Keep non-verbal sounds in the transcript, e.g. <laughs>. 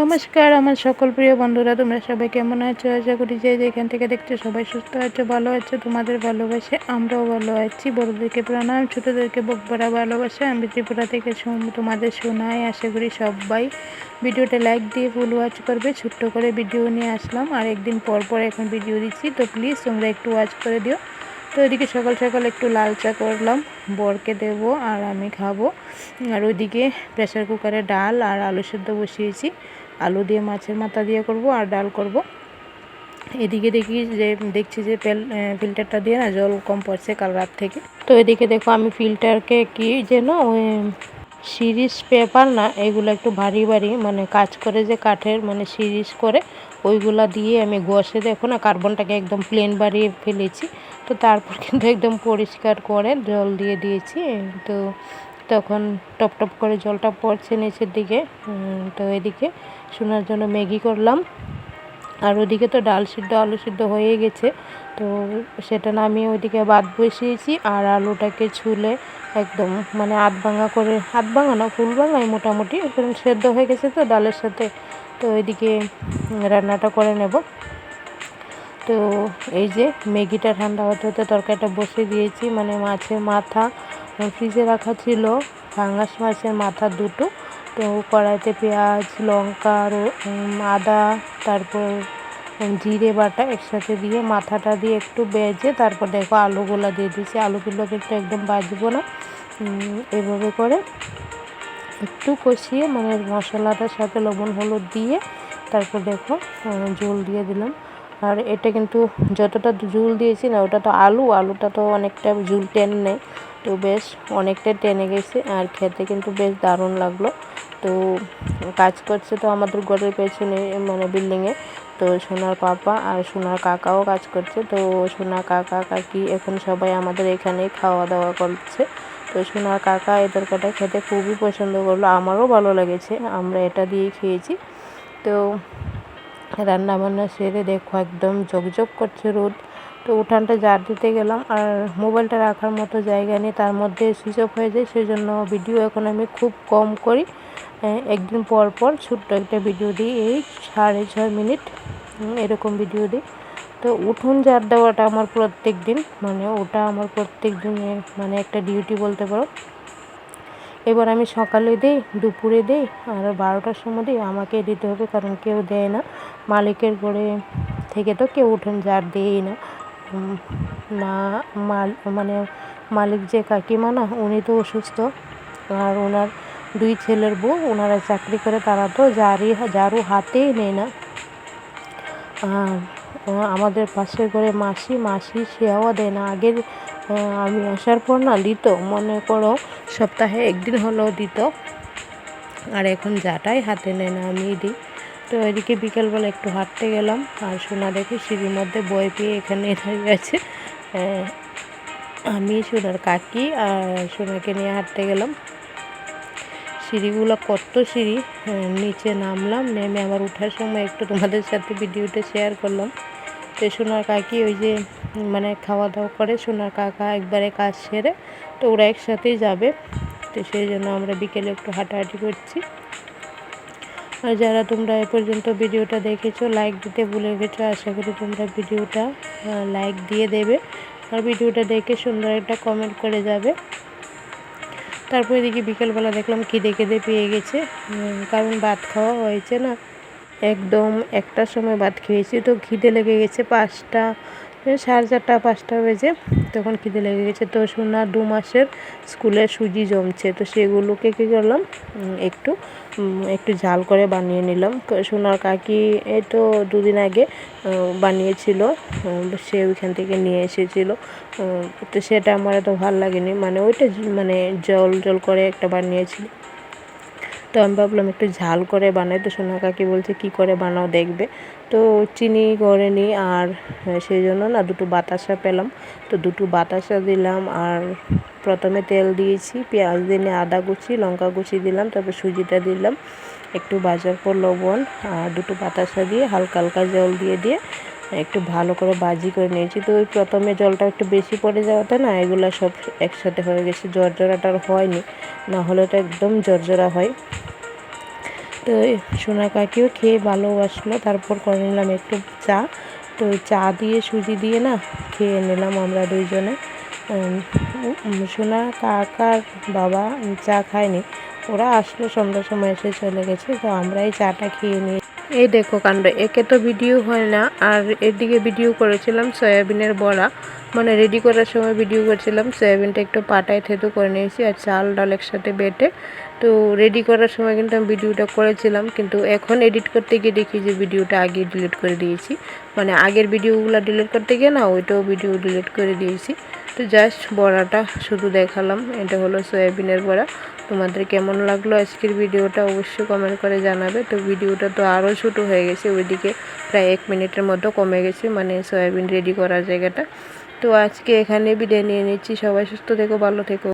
নমস্কার, আমার সকল প্রিয় বন্ধুরা, তোমরা সবাই কেমন আছো? আশা করি যে যেখান থেকে দেখছ সবাই সুস্থ আছো, ভালো আছো। তোমাদের ভালোবাসে আমরাও ভালো আছি। বড়োদেরকে প্রণাম, ছোটোদেরকে বকবরা ভালোবাসে। আমি ত্রিপুরা থেকে তোমাদের শোনাই। আশা করি সবাই ভিডিওটা লাইক দিয়ে ফুল ওয়াচ করবে। ছোট্ট করে ভিডিও নিয়ে আসলাম। আর একদিন পর পর এখন ভিডিও দিচ্ছি। তো প্লিজ তোমরা একটু ওয়াচ করে দিও। তো এদিকে সকাল সকাল একটু লাল চা করলাম। বরকে দেবো আর আমি খাব। আর ওইদিকে প্রেসার কুকারে ডাল আর আলু সেদ্ধ বসিয়েছি। আলু দিয়ে, মাছের মাথা দিয়ে করব আর ডাল করব। এদিকে দেখি যে, দেখছি যে ফিল্টারটা দিয়ে না জল কম পড়ছে কাল রাত থেকে। তো এদিকে দেখো আমি ফিল্টারকে কি যেন ওই সিরিজ পেপার না, এগুলো একটু ভারী ভারী মানে কাজ করে যে কাঠের মানে সিরিজ করে, ওইগুলা দিয়ে আমি ঘষে দেখো না, কার্বনটাকে একদম প্লেন বাড়িয়ে ফেলেছি। তো তারপর কিন্তু একদম পরিষ্কার করে জল দিয়ে দিয়েছি। তো তখন টপ টপ করে জলটা পড়ছে নিচের দিকে তো এদিকে শোনার জন্য ম্যাগি করলাম। আর ওদিকে তো ডাল সিদ্ধ, আলু সিদ্ধ হয়ে গেছে, তো সেটা না আমি ওইদিকে বাদ বসিয়েছি আর আলুটাকে ছুলে একদম মানে আধ ভাঙা করে আধ ভাঙা না, ফুল ভাঙাই মোটামুটি সেদ্ধ হয়ে গেছে তো ডালের সাথে, তো ওইদিকে রান্নাটা করে নেব। তো এই যে ম্যাগিটা ঠান্ডা হতে হতে তরকারিটা বসে দিয়েছি মানে মাছের মাথা ফ্রিজে রাখা ছিল ফাঙ্গাস মাছের মাথা দুটো, তো কড়াইতে পেঁয়াজ, লঙ্কা আদা, তারপর জিরে বাটা একসাথে দিয়ে মাথাটা দিয়ে একটু বেজে তারপর দেখো আলুগুলো দিয়ে দিয়েছি। আলুগুলো কিন্তু একদম বাজবো না। এভাবে করে একটু কষিয়ে মানে মশলাটার সাথে লবণ, হলুদ দিয়ে তারপর দেখো ঝোল দিয়ে দিলাম। আর এটা কিন্তু যতটা ঝুল দিয়েছি না, ওটা তো আলু, আলুটা তো অনেকটা ঝুল টেনে নেয়। তো বেশ অনেকটা টেনে গেছে আর খেতে কিন্তু বেশ দারুণ লাগল। তো কাজ করছে তো আমাদের ঘরের পেছনে মানে বিল্ডিংয়ে তো সোনার পাপা আর সোনার কাকাও কাজ করছে। তো সোনার কাকা, কাকি এখন সবাই আমাদের এখানেই খাওয়া দাওয়া করছে। তো সোনার কাকা এই তরকারিটা খেতে খুবই পছন্দ করল। আমারও ভালো লেগেছে, আমরা এটা দিয়েই খেয়েছি। তো রান্না বান্না সেরে দেখো একদম ঝকঝক করছে রোদ। তো উঠানটা জার দিতে গেলাম। আর মোবাইলটা রাখার মতো জায়গা নেই তার মধ্যে সুইচ অফ হয়ে যায় সেই জন্য ভিডিও এখন আমি খুব কম করি। আহ, একদিন পর পর ছোট্ট একটা ভিডিও দিই এই সাড়ে ছয় মিনিট এরকম ভিডিও দিই। তো উঠোন জার দেওয়াটা আমার প্রত্যেক দিন মানে ওটা আমার প্রত্যেক দিনের মানে একটা ডিউটি বলতে পারো। এবার আমি সকালে দিই দুপুরে দিই আর বারোটার সময় দিই আমাকে দিতে হবে কারণ কেউ দেয় না। মালিকের ঘরে থেকে তো কেউ উঠোন জার দেয়ই না। মাল মানে মালিক যে কাকিমা না, উনি তো অসুস্থ। আর ওনার দুই ছেলের বউ, ওনারা চাকরি করে তারা তো ঝাড়ি ঝাড়ু হাতেই নেয় না। আমাদের পাশের ঘরে মাসি মাসি সেও দেয় না। আগের আমি আসার পর না, দিত। মনে করো সপ্তাহে একদিন হলেও দিত। আর এখন যাটাই হাতে নেয় না আমি দিই। তো এদিকে বিকেলবেলা একটু হাঁটতে গেলাম আর সোনা দেখি সিঁড়ির মধ্যে বই পেয়ে এখানে <laughs> দাঁড়িয়ে আছে। আমি, সোনার কাকি আর সোনাকে নিয়ে হাঁটতে গেলাম। সিঁড়িগুলো কত সিঁড়ি? নিচে নামলাম, নেমে আবার ওঠার সময় একটু তোমাদের সাথে ভিডিওটা শেয়ার করলাম। তো সোনার কাকি ওই যে মানে খাওয়া দাওয়া করে, সোনার কাকা একবারে কাজ সেরে তো ওরা একসাথেই যাবে। তো সেই জন্য আমরা বিকেলে একটু হাঁটাহাঁটি করছি। আর যারা তোমরা এ পর্যন্ত ভিডিওটা দেখেছ লাইক দিতে ভুলে গেছো, আশা করি তোমরা ভিডিওটা লাইক দিয়ে দেবে। আর ভিডিওটা দেখে সুন্দর একটা কমেন্ট করে যাবে। তারপর এদিকে বিকেলবেলা দেখলাম খিদে খিদে পেয়ে গেছে। কারণ ভাত খাওয়া হয়েছে না। একদম একটার সময় ভাত খেয়েছি, তো খিদে লেগে গেছে পাঁচটা সাড়ে চারটা, পাঁচটা বেজে। তখন খিদে লেগে গেছে। তো সোনা দু মাসের স্কুলে সুজি জমছে। তো সেগুলোকে কী করলাম? একটু একটু ঝাল করে বানিয়ে নিলাম। সোনার কাকি এই তো দুদিন আগে বানিয়েছিল। সে ওইখান থেকে নিয়ে এসেছিল। তো সেটা আমার এত ভালো লাগেনি। মানে ওইটা মানে জল জল করে একটা বানিয়েছিল। তো আমি ভাবলাম একটু ঝাল করে বানাই। তো সোনা কাকি বলছে, কি করে বানাও দেখবে? তো চিনি করে নিই আর সেই জন্য না দুটো বাতাসা পেলাম। তো দুটো বাতাসা দিলাম আর প্রথমে তেল দিয়েছি, পেঁয়াজ দিয়ে আদা কুচি, লঙ্কা কুচি দিলাম, তারপর সুজিটা দিলাম। একটু বাজার পর লবণ আর দুটো বাতাসা দিয়ে হালকা হালকা জল দিয়ে দিয়ে একটু ভালো করে বাজি করে নিয়েছি। তো ওই প্রথমে জলটা একটু বেশি পড়ে যাওয়াতে না এগুলো সব একসাথে হয়ে গেছে, জর্জরাটা আর হয়নি। না হলে তো একদম জর্জরা হয়। তো সোনা কাকিও খেয়ে ভালোবাসলো, তারপর করে নিলাম একটু চা। তো চা দিয়ে, সুজি দিয়ে না খেয়ে নিলাম আমরা দুইজনে। সোনা কাকার বাবা চা খায়নি। ওরা আসলো সন্ধ্যার সময় এসে চলে গেছে, তো আমরা এই চাটা খেয়ে নিয়ে এই দেখো কাণ্ড, একে তো ভিডিও হয় না, আর এদিকে ভিডিও করেছিলাম সয়াবিনের বড়া। মানে রেডি করার সময় ভিডিও করছিলাম, সয়াবিনটা একটু পাটায় থেতু করে নিয়েছি আর চাল, ডাল একসাথে বেটে। তো রেডি করার সময় কিন্তু আমি ভিডিওটা করেছিলাম, কিন্তু এখন এডিট করতে গিয়ে দেখি যে ভিডিওটা আগে ডিলিট করে দিয়েছি। মানে আগের ভিডিওগুলো ডিলিট করতে গিয়ে না, ওইটাও ভিডিও ডিলিট করে দিয়েছি। তো জাস্ট বড়াটা শুধু দেখালাম, এটা হলো সয়াবিনের বড়া। তোমাদের কেমন লাগল আজকের ভিডিওটা অবশ্যই কমেন্ট করে জানাবে। তো ভিডিওটা তো আরও ছোটো হয়ে গেছে, ওইদিকে প্রায় এক মিনিটের মতো কমে গেছে মানে সয়াবিন রেডি করার জায়গাটা। তো আজকে এখানে বিদায় নিয়ে নিচ্ছি, সবাই সুস্থ থেকো, ভালো থেকো।